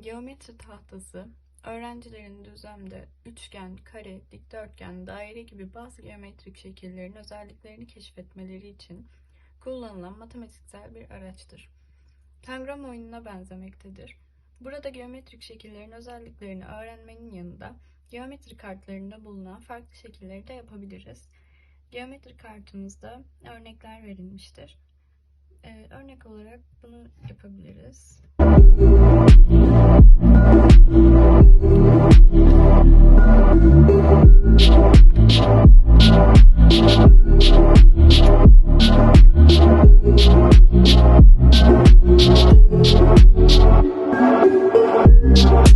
Geometri tahtası, öğrencilerin düzlemde üçgen, kare, dikdörtgen, daire gibi bazı geometrik şekillerin özelliklerini keşfetmeleri için kullanılan matematiksel bir araçtır. Tangram oyununa benzemektedir. Burada geometrik şekillerin özelliklerini öğrenmenin yanında geometri kartlarında bulunan farklı şekilleri de yapabiliriz. Geometri kartımızda örnekler verilmiştir. Ee, örnek olarak bunu yapabiliriz.